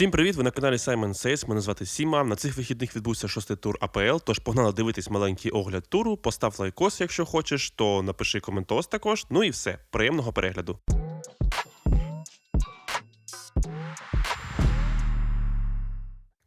Всім привіт! Ви на каналі Simon Says. Мене звати Сіма. На цих вихідних відбувся шостий тур АПЛ. Тож погнали дивитись маленький огляд туру. Постав лайкос, якщо хочеш, то напиши коментос також. Ну і все. Приємного перегляду.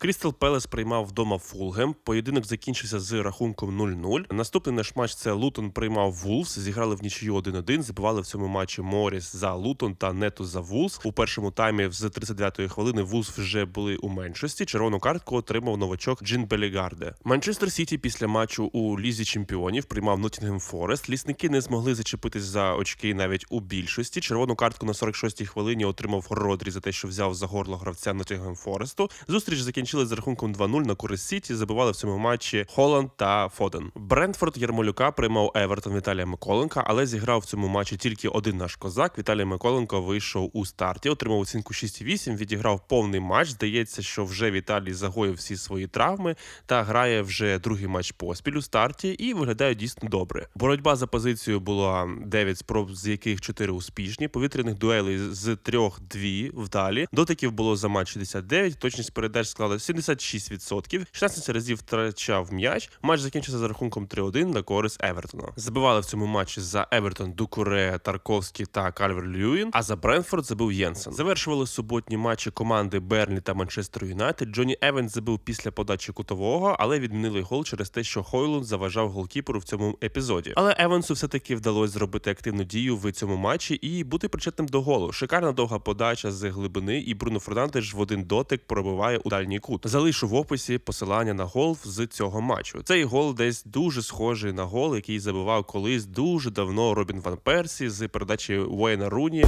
Крістал Пелес приймав вдома Фулгем. Поєдинок закінчився з рахунком 0-0. Наступний наш матч це Лутон приймав Вулфс. Зіграли в нічию 1-1. Забивали в цьому матчі Моріс за Лутон та Нету за Вулс. У першому таймі з 39-ї хвилини Вулс вже були у меншості. Червону картку отримав новачок Джин Белігарде. Манчестер Сіті після матчу у лізі чемпіонів приймав Ноттінгем Форест. Лісники не змогли зачепитись за очки навіть у більшості. Червону картку на 46-й хвилині отримав Родрі за те, що взяв за горло гравця Ноттінгем Форесту. Зустріч закінчили з рахунком 2-0 на користь Сіті. Забивали в цьому матчі Холланд та Фоден. Брентфорд Ярмолюка приймав Евертон Віталія Миколенка, але зіграв в цьому матчі тільки один наш козак. Віталій Миколенко вийшов у старті, отримав оцінку 6,8, відіграв повний матч. Здається, що вже Віталій загоїв всі свої травми та грає вже другий матч поспіль у старті і виглядає дійсно добре. Боротьба за позицію була 9 спроб, з яких 4 успішні. Повітряних дуелей з трьох дві вдалі. Дотиків було за матч 69, точність передач склала 76%. 16 разів втрачав м'яч. Матч закінчився за рахунком 3-1 на користь Евертона. Забивали в цьому матчі за Евертон Дукуре, Тарковський та Кальвер Льюін. А за Бренфорд забив Єнсен. Завершували суботні матчі команди Берлі та Манчестер Юнайтед. Джоні Евенс забив після подачі кутового, але відмінили гол через те, що Хойлунд заважав голкіперу в цьому епізоді. Але Евансу все таки вдалося зробити активну дію в цьому матчі і бути причетним до голу. Шикарна довга подача з глибини, і Бруно Фернандеш в один дотик пробиває у дальній кут. Залишу в описі посилання на гол з цього матчу. Цей гол десь дуже схожий на гол, який забивав колись дуже давно Робін Ван Персі з передачі Уейна Руні.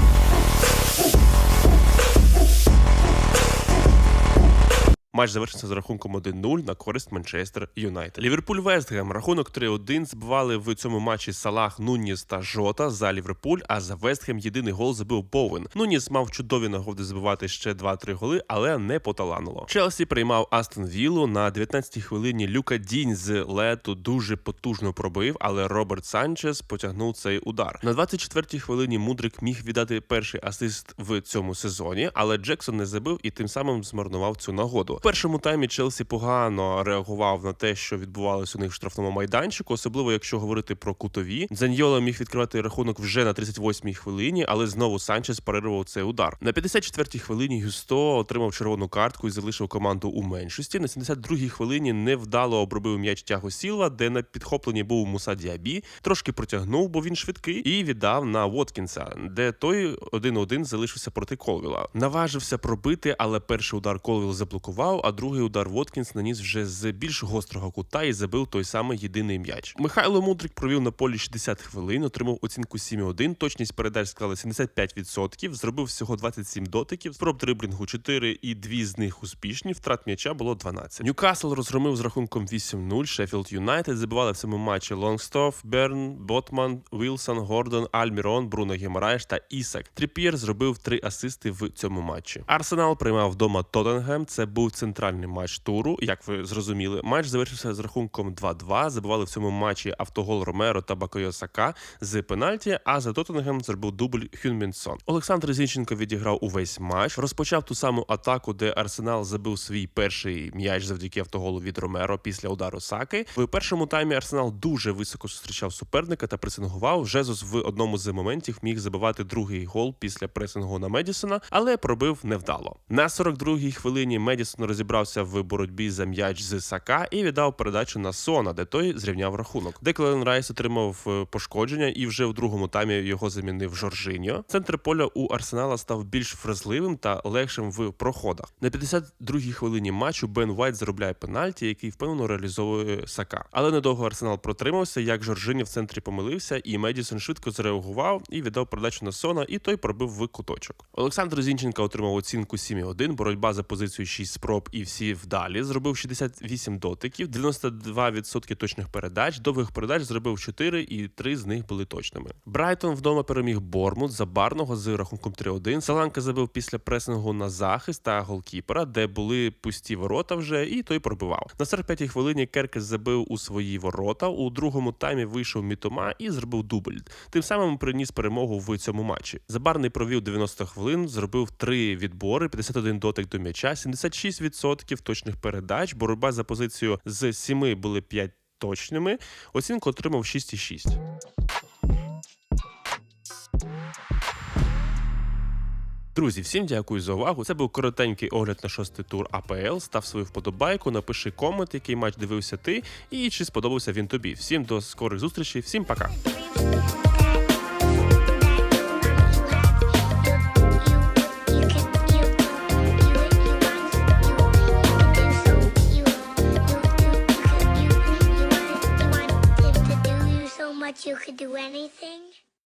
Матч завершився з рахунком 1-0 на користь Манчестер Юнайтед. Ліверпуль Вестгем. Рахунок 3-1 збивали в цьому матчі Салах, Нуніс та Жота за Ліверпуль. А за Вестгем єдиний гол забив Боуен. Нуніс мав чудові нагоди забивати ще 2-3 голи, але не поталанило. Челсі приймав Астон Віллу на 19-й хвилині. Люка Дінь з лету дуже потужно пробив, але Роберт Санчес потягнув цей удар. На 24-й хвилині Мудрик міг віддати перший асист в цьому сезоні, але Джексон не забив і тим самим змарнував цю нагоду. Першому таймі Челсі погано реагував на те, що відбувалося у них в штрафному майданчику, особливо якщо говорити про кутові. Заньйола міг відкривати рахунок вже на 38-й хвилині, але знову Санчес перервав цей удар. На 54-й хвилині Гюсто отримав червону картку і залишив команду у меншості. На 72-й хвилині невдало обробив м'яч Тяго Сілва, де на підхопленні був Муса Діабі, трошки протягнув, бо він швидкий, і віддав на Воткінса, де той 1-1 залишився проти Колвіла. Наважився пробити, але перший удар Колвіл заблокував а другий удар Воткінс наніс вже з більш гострого кута і забив той самий єдиний м'яч. Михайло Мудрик провів на полі 60 хвилин, отримав оцінку 7,1, Точність передач склала 75%, зробив всього 27 дотиків, спроб дриблінгу 4 і дві з них успішні. Втрат м'яча було 12. Ньюкасл розгромив з рахунком 8-0. Шеффілд Юнайтед забивали в цьому матчі Лонгстоф, Берн, Ботман, Вілсон, Гордон, Альмірон, Бруно Гемораєш та Ісак. Тріп'єр зробив три асисти в цьому матчі. Арсенал приймав вдома Тоттенгем. Це був центральний матч туру. Як ви зрозуміли, матч завершився з рахунком 2-2. Забивали в цьому матчі автогол Ромеро та Бакойо Сака з пенальті. А за Тоттенгем зробив дубль Хюнмінсон. Олександр Зінченко відіграв увесь матч. Розпочав ту саму атаку, де Арсенал забив свій перший м'яч завдяки автоголу від Ромеро після удару Саки. В першому таймі Арсенал дуже високо зустрічав суперника та пресингував. Жезус в одному з моментів міг забивати другий гол після пресингу на Медісона, але пробив невдало. На 42-й хвилині Медісон розібрався в боротьбі за м'яч з Сака і віддав передачу на Сона, де той зрівняв рахунок. Деклен Райс отримав е, пошкодження, і вже в другому таймі його замінив Жоржиньо. Центр поля у Арсенала став більш вразливим та легшим в проходах. На 52-й хвилині матчу Бен Вайт заробляє пенальті, який впевнено реалізовує Сака. Але недовго Арсенал протримався, як Жоржиньо в центрі помилився, і Медісон швидко зреагував і віддав передачу на Сона, і той пробив в куточок. Олександр Зінченка отримав оцінку 7,1, боротьба за позицію 6 спроб спроб і всі вдалі. Зробив 68 дотиків, 92% точних передач. Довгих передач зробив 4 і 3 з них були точними. Брайтон вдома переміг Бормут забарного з рахунком 3-1. Саланка забив після пресингу на захист та голкіпера, де були пусті ворота вже, і той пробивав. На 45-й хвилині Керкес забив у свої ворота. У другому таймі вийшов Мітома і зробив дубль. Тим самим приніс перемогу в цьому матчі. Забарний провів 90 хвилин, зробив 3 відбори, 51 дотик до м'яча, 76% точних передач. Боротьба за позицію з 7 були 5 точними. Оцінку отримав 6,6. Друзі, всім дякую за увагу. Це був коротенький огляд на шостий тур АПЛ. Став свою вподобайку, напиши комент, який матч дивився ти, і чи сподобався він тобі. Всім до скорих зустрічей, всім пока. You could do anything.